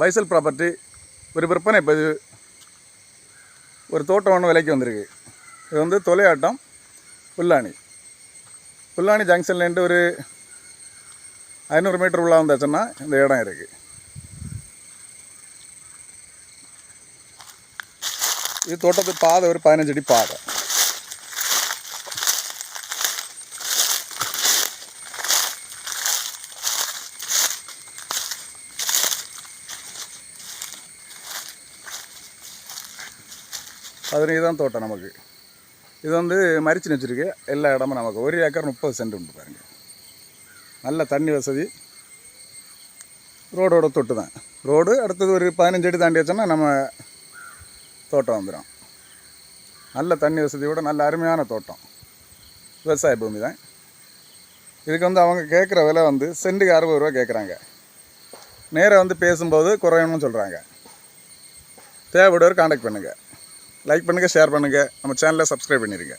பைசல் property ஒரு விற்பனை பதிவு. ஒரு தோட்டம் ஒன்று விலைக்கு வந்திருக்கு. இது வந்து தொலையாட்டம் புல்லாணி. புல்லாணி ஜங்ஷன்லேருந்து ஒரு ஐநூறு மீட்டர் உள்ளே வந்தாச்சுன்னா இந்த இடம் இருக்குது இது தோட்டத்து பாதை ஒரு பதினஞ்சு அடி பாதை. பதினஞ்சு தான் தோட்டம் நமக்கு. இது வந்து மரிச்சு வச்சிருக்கு. எல்லா இடமும் நமக்கு. ஒரு ஏக்கர் முப்பது சென்ட் உண்டு பாருங்க. நல்ல தண்ணி வசதி. ரோடோட தொட்டு தான். ரோடு அடுத்தது ஒரு பதினஞ்சு அடி தாண்டி வச்சோன்னா நம்ம தோட்டம் வந்துடும் நல்ல தண்ணி வசதியோட நல்ல அருமையான தோட்டம். விவசாய பூமி தான். இதுக்கு வந்து அவங்க கேட்குற விலை வந்து சென்ட்டுக்கு அறுபது ரூபா கேட்குறாங்க. நேராக வந்து பேசும்போது குறையணும்னு சொல்கிறாங்க தேவைப்படுவர் காண்டாக்ட் பண்ணுங்கள் லைக் பண்ணுங்கள் ஷேர் பண்ணுங்கள் நம்ம சேனலை சப்ஸ்கிரைப் பண்ணிடுங்க